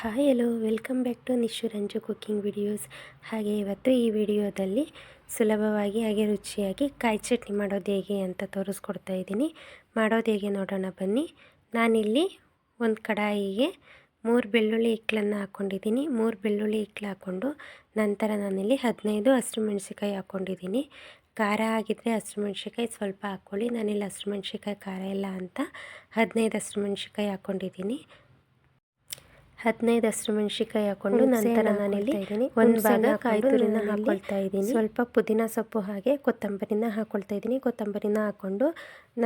Hi hello welcome back to Nishu Ranju cooking videos ಹಾಗೆ ಇವತ್ತು ಈ ವಿಡಿಯೋದಲ್ಲಿ ಸುಲಭವಾಗಿ ಹಾಗೆ ರುಚಿಯಾಗಿ ಕಾಯಿ ಚಟ್ನಿ ಮಾಡೋದು ಹೇಗೆ ಅಂತ ತೋರಿಸ್ಕೊಡ್ತಾ ಇದ್ದೀನಿ. ಮಾಡೋದು ಹೇಗೆ ನೋಡೋಣ ಬನ್ನಿ. ನಾನಿಲ್ಲಿ ಒಂದು ಕಡಾಯಿಗೆ ಮೂರು ಬೆಳ್ಳುಳ್ಳಿ ಇಕ್ಕಲನ್ನು ಹಾಕ್ಕೊಂಡಿದ್ದೀನಿ. ಮೂರು ಬೆಳ್ಳುಳ್ಳಿ ಇಕ್ಕಲು ಹಾಕ್ಕೊಂಡು ನಂತರ ನಾನಿಲ್ಲಿ ಹದಿನೈದು ಹಸಿರು ಮೆಣಸಿಕಾಯಿ ಹಾಕ್ಕೊಂಡಿದ್ದೀನಿ. ಖಾರ ಆಗಿದ್ದರೆ ಹಸಿರು ಮೆಣಸಿಕಾಯಿ ಸ್ವಲ್ಪ ಹಾಕ್ಕೊಳ್ಳಿ. ನಾನಿಲ್ಲಿ ಹಸಿರು ಮೆಣಸಿಕಾಯಿ ಖಾರ ಇಲ್ಲ ಅಂತ ಹದಿನೈದು ಹಸಿರು ಮೆಣಸಿಕಾಯಿ ಹಾಕ್ಕೊಂಡಿದ್ದೀನಿ. ಹದಿನೈದು ಹಸಿರು ಮೆಣಸಿಕಾಯಿ ಹಾಕೊಂಡು ನಂತರ ನಾನಿಲ್ಲಿ ಒಂದು ಭಾಗ ಕಾಯಿ ತುರಿನ ಹಾಕ್ಕೊಳ್ತಾ ಇದ್ದೀನಿ. ಸ್ವಲ್ಪ ಪುದೀನ ಸೊಪ್ಪು ಹಾಗೆ ಕೊತ್ತಂಬರಿನ ಹಾಕೊಳ್ತಾ ಇದ್ದೀನಿ. ಕೊತ್ತಂಬರಿನ ಹಾಕೊಂಡು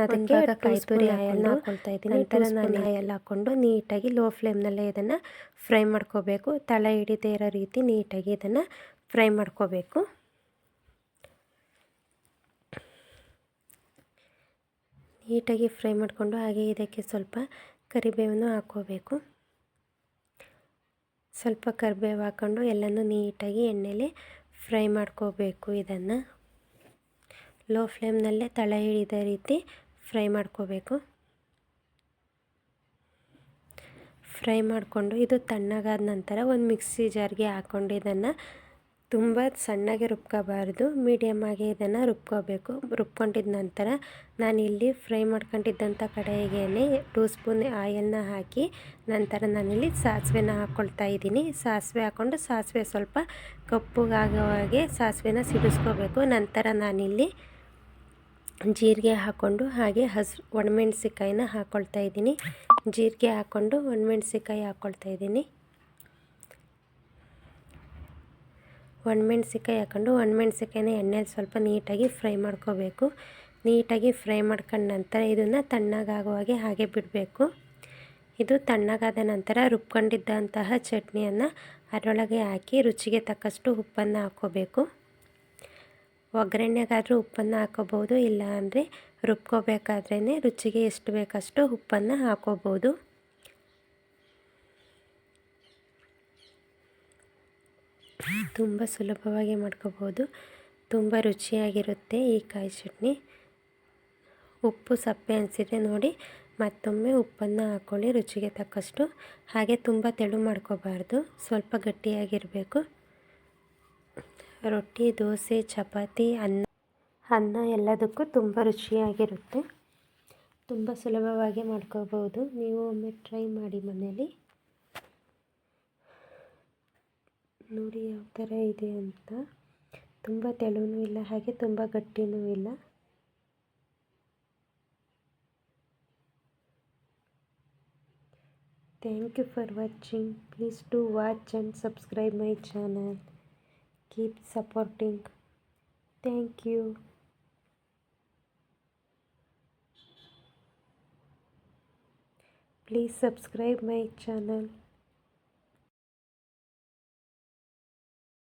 ಅದಕ್ಕೆ ಕಾಯಿ ತುರಿ ಆಯಲ್ನ ಹಾಕೊಳ್ತಾ ಇದ್ದೀನಿ. ನಂತರ ನಾನು ಆಯಲ್ ಹಾಕೊಂಡು ನೀಟಾಗಿ ಲೋ ಫ್ಲೇಮ್ನಲ್ಲೇ ಇದನ್ನು ಫ್ರೈ ಮಾಡ್ಕೋಬೇಕು. ತಳ ಹಿಡಿದೇ ಇರೋ ರೀತಿ ನೀಟಾಗಿ ಇದನ್ನು ಫ್ರೈ ಮಾಡ್ಕೋಬೇಕು. ನೀಟಾಗಿ ಫ್ರೈ ಮಾಡಿಕೊಂಡು ಹಾಗೆ ಇದಕ್ಕೆ ಸ್ವಲ್ಪ ಕರಿಬೇವನ್ನು ಹಾಕ್ಕೋಬೇಕು. ಸ್ವಲ್ಪ ಕರಿಬೇವು ಹಾಕ್ಕೊಂಡು ಎಲ್ಲನೂ ನೀಟಾಗಿ ಎಣ್ಣೆಲಿ ಫ್ರೈ ಮಾಡ್ಕೋಬೇಕು ಇದನ್ನು. ಲೋ ಫ್ಲೇಮ್ನಲ್ಲೇ ತಳ ಹಿಡಿದ ರೀತಿ ಫ್ರೈ ಮಾಡ್ಕೋಬೇಕು. ಫ್ರೈ ಮಾಡಿಕೊಂಡು ಇದು ತಣ್ಣಗಾದ ನಂತರ ಒಂದು ಮಿಕ್ಸಿ ಜಾರ್ಗೆ ಹಾಕ್ಕೊಂಡು ಇದನ್ನು ತುಂಬ ಸಣ್ಣಗೆ ರುಬ್ಕೋಬಾರ್ದು ಮೀಡಿಯಮ್ಮಾಗಿ ಇದನ್ನು ರುಬ್ಕೋಬೇಕು. ರುಬ್ಕೊಂಡಿದ ನಂತರ ನಾನು ಇಲ್ಲಿ ಫ್ರೈ ಮಾಡ್ಕೊಂಡಿದ್ದಂಥ ಕಡೆಗೇನೆ ಟೂ ಸ್ಪೂನ್ ಆಯಿಲ್ನ ಹಾಕಿ ನಂತರ ನಾನಿಲ್ಲಿ ಸಾಸಿವೆನ ಹಾಕ್ಕೊಳ್ತಾ ಇದ್ದೀನಿ. ಸಾಸಿವೆ ಹಾಕ್ಕೊಂಡು ಸಾಸಿವೆ ಸ್ವಲ್ಪ ಕಪ್ಪುಗಾಗೋ ಹಾಗೆ ಸಾಸಿವೆನ ಸಿಡಿಸ್ಕೋಬೇಕು. ನಂತರ ನಾನಿಲ್ಲಿ ಜೀರಿಗೆ ಹಾಕ್ಕೊಂಡು ಹಾಗೆ ಹಸಿ ಒಣಮೆಣ್ಸಿಕಾಯಿನ ಹಾಕ್ಕೊಳ್ತಾ ಇದ್ದೀನಿ. ಜೀರಿಗೆ ಹಾಕ್ಕೊಂಡು ಒಣಮೆಣ್ಸಿಕಾಯಿ ಹಾಕ್ಕೊಳ್ತಾ ಇದ್ದೀನಿ. ಒಣಮೆಣ್ಸಿಕಾಯಿ ಹಾಕ್ಕೊಂಡು ಒಣಮೆಣ್ಸಿಕಾಯಿನ ಎಣ್ಣೆಲಿ ಸ್ವಲ್ಪ ನೀಟಾಗಿ ಫ್ರೈ ಮಾಡ್ಕೋಬೇಕು. ನೀಟಾಗಿ ಫ್ರೈ ಮಾಡ್ಕೊಂಡ ನಂತರ ಇದನ್ನು ತಣ್ಣಗಾಗುವ ಹಾಗೆ ಹಾಗೆ ಬಿಡಬೇಕು. ಇದು ತಣ್ಣಗಾದ ನಂತರ ರುಬ್ಕೊಂಡಿದ್ದಂತಹ ಚಟ್ನಿಯನ್ನು ಅದರೊಳಗೆ ಹಾಕಿ ರುಚಿಗೆ ತಕ್ಕಷ್ಟು ಉಪ್ಪನ್ನು ಹಾಕ್ಕೋಬೇಕು. ಒಗ್ಗರಣೆಗಾದರೂ ಉಪ್ಪನ್ನು ಹಾಕೋಬೋದು ಇಲ್ಲ ಅಂದರೆ ರುಬ್ಕೋಬೇಕಾದ್ರೇ ರುಚಿಗೆ ಎಷ್ಟು ಬೇಕಷ್ಟು ಉಪ್ಪನ್ನು ಹಾಕೋಬೋದು ತುಂಬ ಸುಲಭವಾಗಿ ಮಾಡ್ಕೋಬೋದು. ತುಂಬ ರುಚಿಯಾಗಿರುತ್ತೆ ಈ ಕಾಯಿ ಚಟ್ನಿ. ಉಪ್ಪು, ಸಪ್ಪೆ ಅನಿಸಿದೆ ನೋಡಿ, ಮತ್ತೊಮ್ಮೆ ಉಪ್ಪನ್ನು ಹಾಕ್ಕೊಳ್ಳಿ ರುಚಿಗೆ ತಕ್ಕಷ್ಟು. ಹಾಗೆ ತುಂಬ ತೆಳು ಮಾಡ್ಕೋಬಾರ್ದು, ಸ್ವಲ್ಪ ಗಟ್ಟಿಯಾಗಿರಬೇಕು. ರೊಟ್ಟಿ, ದೋಸೆ, ಚಪಾತಿ, ಅನ್ನ. ಅನ್ನ ಎಲ್ಲದಕ್ಕೂ ತುಂಬ ರುಚಿಯಾಗಿರುತ್ತೆ. ತುಂಬ ಸುಲಭವಾಗಿ ಮಾಡ್ಕೋಬೋದು. ನೀವು ಒಮ್ಮೆ ಟ್ರೈ ಮಾಡಿ ಮನೇಲಿ ನೋಡಿ ಯಾವ ಥರ ಇದೆ ಅಂತ ತುಂಬ ತೆಳುವೂ ಇಲ್ಲ ಹಾಗೆ ತುಂಬ ಗಟ್ಟಿನೂ ಇಲ್ಲ thank you for watching please to watch and subscribe my channel keep supporting thank you please subscribe my channel